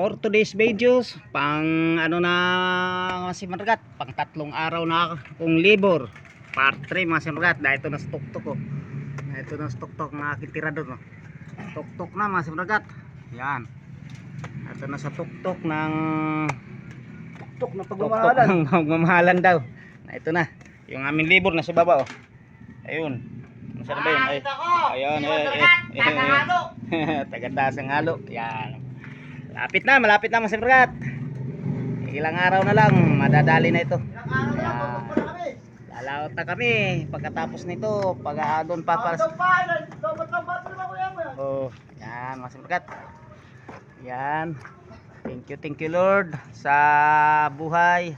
for today's videos pang ano na mga simargat pang tatlong araw na kung libor part 3 mga simargat dahil ito na tuktok ko dahil ito na tuktok na aking tirador no? tuktok na mga simargat yan ito na sa tuktok ng Tok na tuktok pagmamahalan. ng pagmamahalan daw na ito na yung aming libor na sa baba oh ayun Saan ba yun? Ay, ayun. Taga-taas ang halo. Yan. Malapit na, malapit na mga simrat. Ilang araw na lang, madadali na ito. Yan. Lalaot na kami pagkatapos nito, pag ah, doon pa para. Oh, yan mga simrat. Yan. Thank you, thank you Lord sa buhay.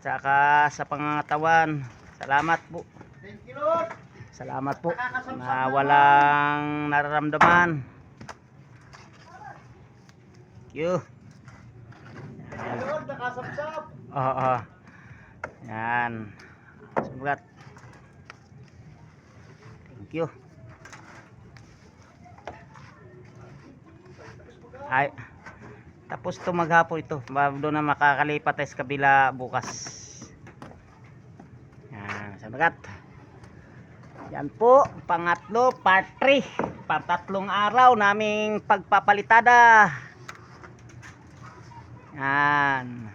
Tsaka sa pangangatawan. Salamat po. Thank you, Lord. Salamat po na walang nararamdaman. You. Lord, nakasapsap. Oo. Yan. Sugat. Thank you. Ay. Tapos to maghapon ito. Doon na makakalipat tayo sa kabila bukas. Yan. Sugat. Yan po, pangatlo, part 3. Patatlong araw naming pagpapalitada. Yan.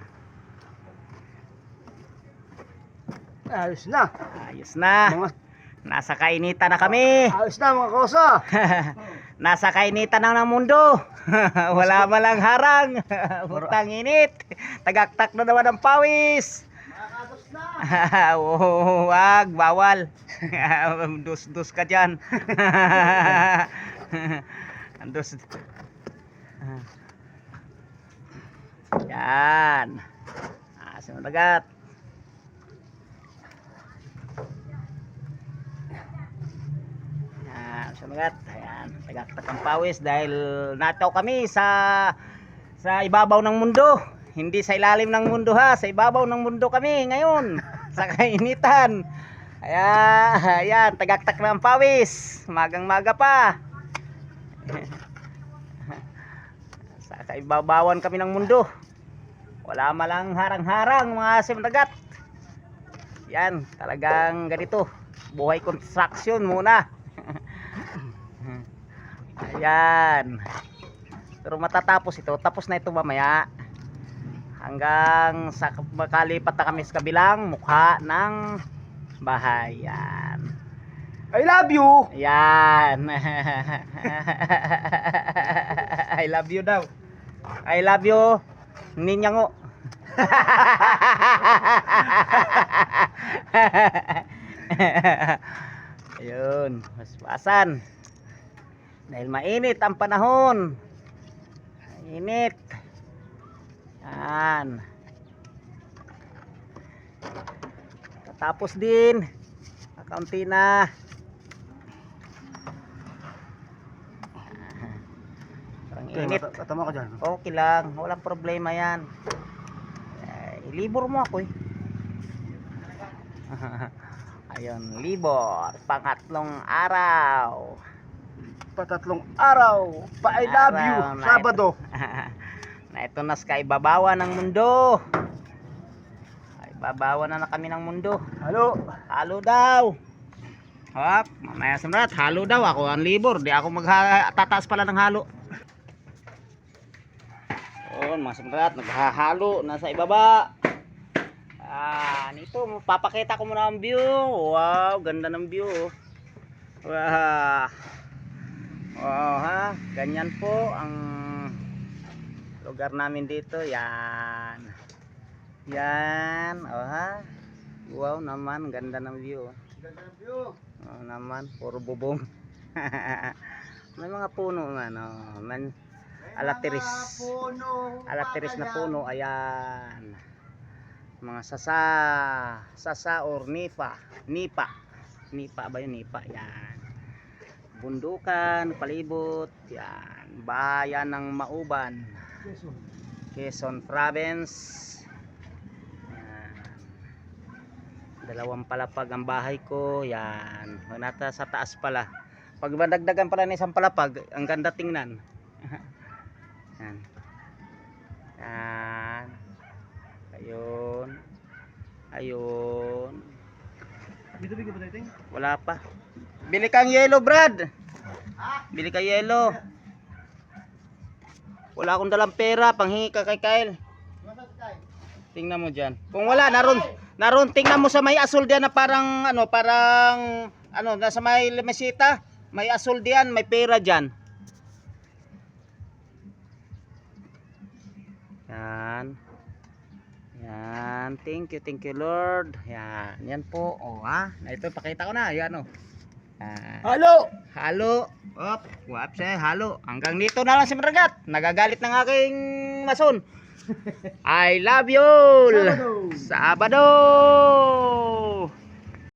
Ayos na. Ayos na. Mga, Nasa kainitan na kami. ayos na mga kosa. Nasa kainitan na ng mundo. Wala malang harang. Butang init. Tagaktak na naman ang pawis. Na. Wag, bawal. Dus-dus ka dyan. Dus. Yan. Ah, sinagat. Yan, sinagat. Ayan, tagaktak ang pawis dahil nataw kami sa sa ibabaw ng mundo. Hindi sa ilalim ng mundo ha, sa ibabaw ng mundo kami ngayon. sa kainitan. Ayan, ayan, tagaktak na ang pawis. Magang-maga pa. sa kaibabawan kami ng mundo. Wala malang harang-harang mga simdagat. Yan, talagang ganito. Buhay construction muna. Ayan. Pero matatapos ito. Tapos na ito mamaya. Hanggang sa makalipat na kami sa kabilang mukha ng bahay. Yan. I love you. Yan. I love you daw. I love you. Ninyango. Ayun, maspasan. Dahil mainit ang panahon. Mainit. Yan. Tapos din. Kaunti na. Parang init. Tatama ka dyan. Okay lang, walang problema yan. Libor mo ako eh. Ayun, libor. Pangatlong araw. Patatlong araw. Pa I love you. Araw na Sabado. na ito na sa kaibabawan ng mundo. Kaibabawan na na kami ng mundo. Halo. Halo daw. Hop, mamaya sa marat, halo daw ako ang libor. Di ako magtataas pala ng halo. Yun, mga samrat, naghahalo, nasa ibaba. Ah, nito, papakita ko muna ang view. Wow, ganda ng view. oh. Wow. Wow, ha. Ganyan po ang lugar namin dito. Yan. Yan, oh ha. Wow naman, ganda ng view. oh. Ganda ng view. Oo naman, puro bubong. May mga puno nga, no. Man, Alatiris. Mga puno. alatiris na puno, ayan. Mga sasa, sasa or nipa, nipa. Nipa ba yun? Nipa, yan. Bundukan, palibot, yan. Bayan ng Mauban, Quezon. Province. Yan. Dalawang palapag ang bahay ko. Yan. Nata sa taas pala. Pag madagdagan pala ng isang palapag, ang ganda tingnan. Yan. Yan. Ayun. Ayun. Dito bigyan ba tayo? Wala pa. Bili kang yellow, Brad. Bili ka yellow. Wala akong dalang pera. Panghingi ka kay Kyle. Tingnan mo dyan. Kung wala, naroon, naroon, tingnan mo sa may asul diyan na parang, ano, parang, ano, nasa may mesita. May asul diyan, may pera dyan. Yan. Yan. Thank you, thank you, Lord. Yan. Yan po. O, ha? Ito, pakita ko na. Yan, o. Yan. Halo! Halo. Op, wap siya, halo. Hanggang dito na lang si Maragat. Nagagalit ng aking mason. I love you. Sabado! Sabado.